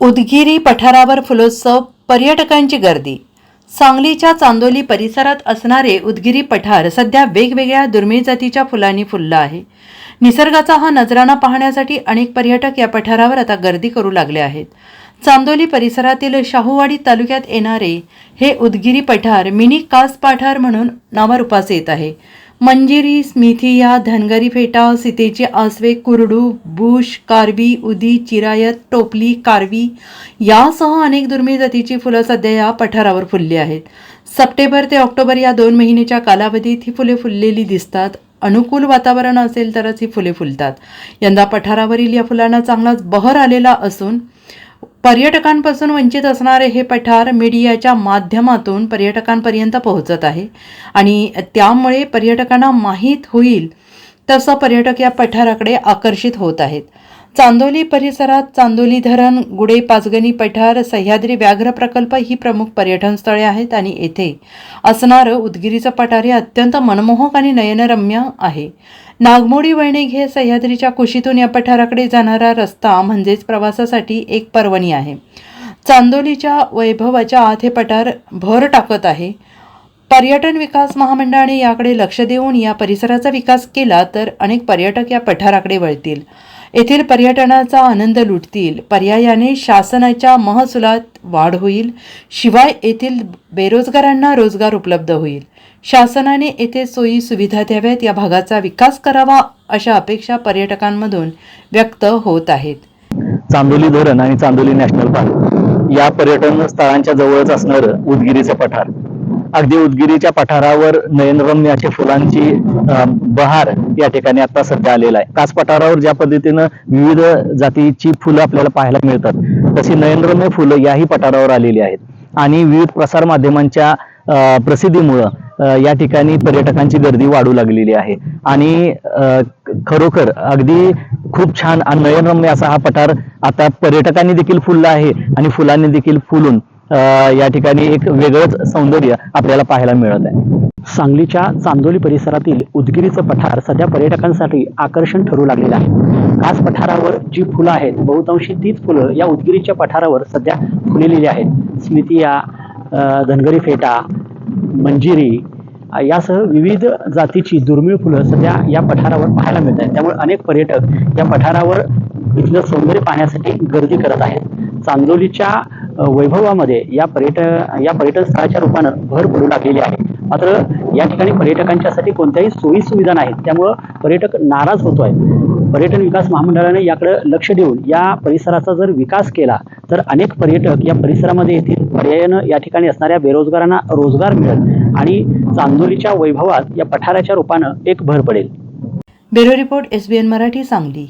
उदगिरी पठारावर फुलोत्सव पर्यटकांची गर्दी. सांगलीच्या चांदोली परिसरात असणारे उदगिरी पठार सध्या वेगवेगळ्या दुर्मिळ जातीच्या फुलांनी फुललं आहे. निसर्गाचा हा नजराणा पाहण्यासाठी अनेक पर्यटक या पठारावर आता गर्दी करू लागले आहेत. चांदोली परिसरातील शाहूवाडी तालुक्यात येणारे हे उदगिरी पठार मिनी कास पठार म्हणून नावारूपास येत आहे. मंजिरी स्मिथिया धनगरी फेटा सीतेची आसवे कुरडू बुश कारवी उदी चिरायत टोपली कारवी यासह अनेक दुर्मिळ जातीची फुलं सध्या या पठारावर फुलली आहेत. सप्टेंबर ते ऑक्टोबर या दोन महिन्याच्या कालावधीत ही फुले फुललेली दिसतात. अनुकूल वातावरण असेल तरच ही फुले फुलतात. यंदा पठारावरील या फुलांना चांगलाच बहर आलेला असून पर्यटकांपासून वंचित असणारे हे पठार मीडियाच्या माध्यमातून पर्यटकांपर्यंत पोहोचत आहे. आणि त्यामुळे पर्यटकांना माहीत होईल तसं पर्यटक या पठाराकडे आकर्षित होत आहेत. चांदोली परिसरात चांदोली धरण गुडे पाचगणी पठार सह्याद्री व्याघ्र प्रकल्प ही प्रमुख पर्यटन स्थळे आहेत आणि येथे असणारं उदगिरीचं पठार हे अत्यंत मनमोहक आणि नयनरम्य आहे. नागमोडी वैणिक हे सह्याद्रीच्या कुशीतून या पठाराकडे जाणारा रस्ता म्हणजेच प्रवासासाठी एक पर्वणी आहे. चांदोलीच्या वैभवाच्या आत हे पठार भर टाकत आहे. पर्यटन विकास महामंडळाने याकडे लक्ष देऊन या परिसराचा विकास केला तर अनेक पर्यटक या पठाराकडे वळतील. येथील पर्यटनाचा आनंद लुटतील. पर्यायाने शासनाच्या महसुलात वाढ होईल. शिवाय येथील बेरोजगारांना रोजगार उपलब्ध होईल. शासनाने येथे सोयी सुविधा द्याव्यात. या भागाचा विकास करावा अशा अपेक्षा पर्यटकांमधून व्यक्त होत आहेत. चांदोली धरण आणि चांदोली नॅशनल पार्क या पर्यटन स्थळांच्या जवळच असणारं उदगिरीचं पठार. अगदी उदगिरीच्या पठारावर नयनरम्य अशा फुलांची बहार या ठिकाणी आता सध्या आलेला आहे. कास पठारावर ज्या पद्धतीनं विविध जातीची फुलं आपल्याला पाहायला मिळतात तशी नयनरम्य फुलं याही पठारावर आलेली आहेत. आणि विविध प्रसार माध्यमांच्या प्रसिद्धीमुळं या ठिकाणी पर्यटकांची गर्दी वाढू लागलेली आहे. आणि खरोखर अगदी खूप छान आणि नयनरम्य असा हा पठार आता पर्यटकांनी देखील फुलला आहे आणि फुलांनी देखील फुलून या ठिकाणी एक वेगळंच सौंदर्य आपल्याला पाहायला मिळत आहे सांगलीच्या चांदोली परिसरातील उदगिरीचं पठार सध्या पर्यटकांसाठी आकर्षण ठरू लागलेलं आहे. खास पठारावर जी फुलं आहेत बहुतांशी तीच फुलं या उदगिरीच्या पठारावर सध्या फुलेलेली आहेत. स्मितिया धनगरी फेटा मंजिरी यासह विविध जातीची दुर्मिळ फुलं सध्या या पठारावर पाहायला मिळत आहेत त्यामुळे अनेक पर्यटक या पठारावर इथलं सौंदर्य पाहण्यासाठी गर्दी करत आहेत. चांदोलीच्या वैभवामध्ये या पर्यटन या पर्यटन स्थळाच्या रूपानं भर पडू लागलेली आहे. मात्र या ठिकाणी पर्यटकांच्यासाठी कोणत्याही सोयी सुविधा नाहीत. त्यामुळं पर्यटक नाराज होतोय पर्यटन विकास महामंडळाने याकडे लक्ष देऊन या परिसराचा जर विकास केला तर अनेक पर्यटक या परिसरामध्ये येथील पर्यायानं या ठिकाणी असणाऱ्या बेरोजगारांना रोजगार मिळेल आणि चांदोलीच्या वैभवात या पठाराच्या रूपानं एक भर पडेल. Bureau report S B N Marathi Sangli.